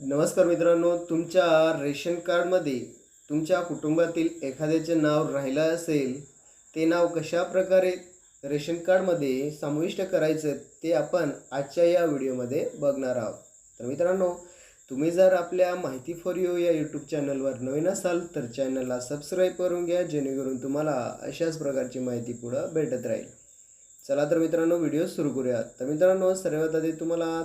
नमस्कार मित्रांनो तुमच्या रेशन कार्डमध्ये तुमच्या कुटुंबातील एखाद्याचे नाव राहिलं असेल ते नाव कशा प्रकारे रेशन कार्डमध्ये समाविष्ट करायचं ते आपण आजच्या या व्हिडिओमध्ये बघणार आहोत. तर मित्रांनो तुम्ही जर आपल्या माहिती फॉर यू या यूट्यूब चॅनलवर नवीन असाल तर चॅनलला सबस्क्राईब करून घ्या जेणेकरून तुम्हाला अशाच प्रकारची माहिती पुढं भेटत राहील. चला तर मित्रांनो व्हिडिओ सुरू करूया तर मित्रांनो सर्वात आधी तुम्हाला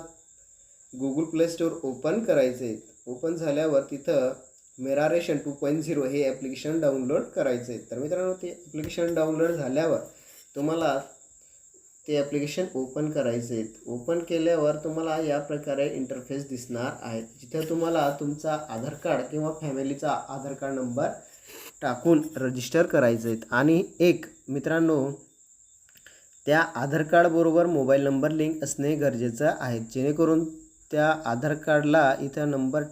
गुगल प्ले स्टोअर ओपन करायचे. ओपन झाल्यावर तिथं मेरारेशन टू पॉईंट झिरो हे ॲप्लिकेशन डाउनलोड करायचे. तर मित्रांनो ते ॲप्लिकेशन डाउनलोड झाल्यावर तुम्हाला ते ॲप्लिकेशन ओपन करायचे. ओपन केल्यावर तुम्हाला या प्रकारे इंटरफेस दिसणार आहे. जिथे तुम्हाला तुमचा आधार कार्ड किंवा फॅमिलीचा आधार कार्ड नंबर टाकून रजिस्टर करायचे. आहेत आणि एक मित्रांनो त्या आधार कार्डबरोबर मोबाईल नंबर लिंक असणे गरजेचं आहे. जेणेकरून त्या आधार कार्डला इथं नंबर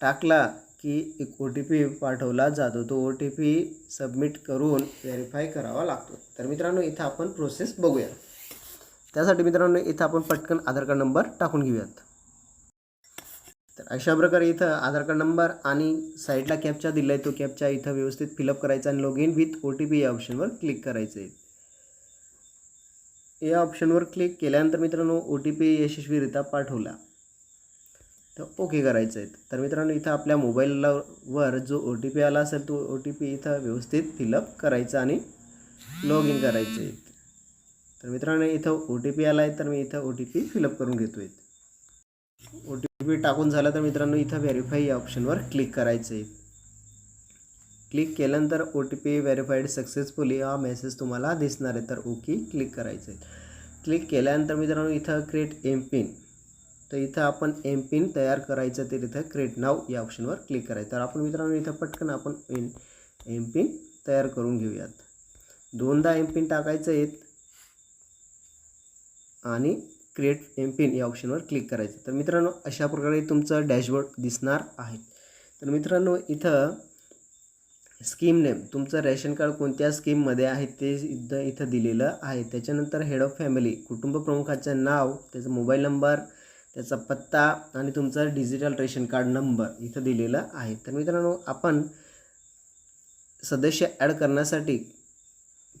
टाकला की एक ओ टी पी पाठवला जातो. तो ओ टी पी सबमिट करून व्हेरीफाय करावा लागतो. तर मित्रांनो इथं आपण प्रोसेस बघूया. त्यासाठी मित्रांनो इथं आपण पटकन आधार कार्ड नंबर टाकून घेऊयात. तर अशा प्रकारे इथं आधार कार्ड नंबर आणि साईडला कॅपचा दिला आहे तो कॅपचा इथं व्यवस्थित फिलअप करायचा आणि log in with O T P या ऑप्शनवर क्लिक करायचं आहे या ऑप्शनवर क्लिक केल्यानंतर मित्रांनो ओ टी पी यशस्वीरित्या पाठवला. तर ओके करायचं आहे. तर मित्रांनो इथं आपल्या मोबाईलला वर जो ओ टी पी आला असेल तो ओ टी पी इथं व्यवस्थित फिलअप करायचा आणि लॉग इन करायचं आहे. तर मित्रांनो इथं ओ टी पी आला आहे तर मी इथं ओ टी पी फिलअप करून घेतो आहे ओ टी पी टाकून झाला तर मित्रांनो इथं व्हेरीफाय या ऑप्शनवर क्लिक करायचं आहे. क्लिक केल्यानंतर O T P verified successfully हा मेसेज तुम्हाला दिसणार आहे. तर ओके क्लिक करायचं आहे क्लिक केल्यानंतर मित्रांनो इथं क्रिएट एम पिन तर इथं आपण एम पिन तयार करायचं तर इथं क्रिएट नाव या ऑप्शनवर क्लिक करायचं. तर आपण मित्रांनो इथं पटकन आपण एन एम पिन तयार करून घेऊयात. दोनदा एम पिन टाकायचं आहेत आणि क्रिएट एम पिन या ऑप्शनवर क्लिक करायचं तर मित्रांनो अशा प्रकारे तुमचं डॅशबोर्ड दिसणार आहे. तर मित्रांनो इथं स्कीम नेम तुमचं रेशन कार्ड कोणत्या स्कीममध्ये आहे ते इथं इथं दिलेलं आहे. त्याच्यानंतर हेड ऑफ फॅमिली कुटुंब प्रमुखाचं नाव त्याचा मोबाईल नंबर त्याचा पत्ता आणि तुमचा डिजिटल रेशन कार्ड नंबर इथं दिलेलं आहे. तर मित्रांनो आपण सदस्य ॲड करण्यासाठी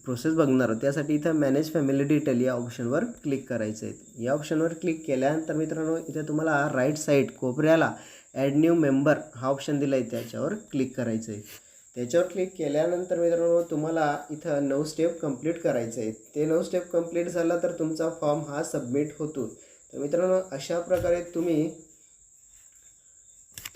प्रोसेस बघणार आहोत. त्यासाठी इथं मॅनेज फॅमिली डिटेल या ऑप्शनवर क्लिक करायचं आहे. या ऑप्शनवर क्लिक केल्यानंतर मित्रांनो इथं तुम्हाला राईट साईड कोपऱ्याला ॲड न्यू मेंबर हा ऑप्शन दिला आहे त्याच्यावर क्लिक करायचं आहे. त्याच्यावर क्लिक केल्यानंतर मित्रांनो तुम्हाला इथं नऊ स्टेप कंप्लीट करायचे आहेत. ते नऊ स्टेप कंप्लीट झाला तर तुमचा फॉर्म हा सबमिट होतो. तर मित्रांनो अशा प्रकारे तुम्ही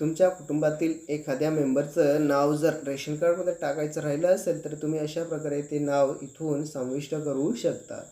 तुमच्या कुटुंबातील एखाद्या मेंबरचं नाव जर रेशन कार्डमध्ये टाकायचं राहिलं असेल तर तुम्ही अशा प्रकारे ते नाव इथून समाविष्ट करू शकता.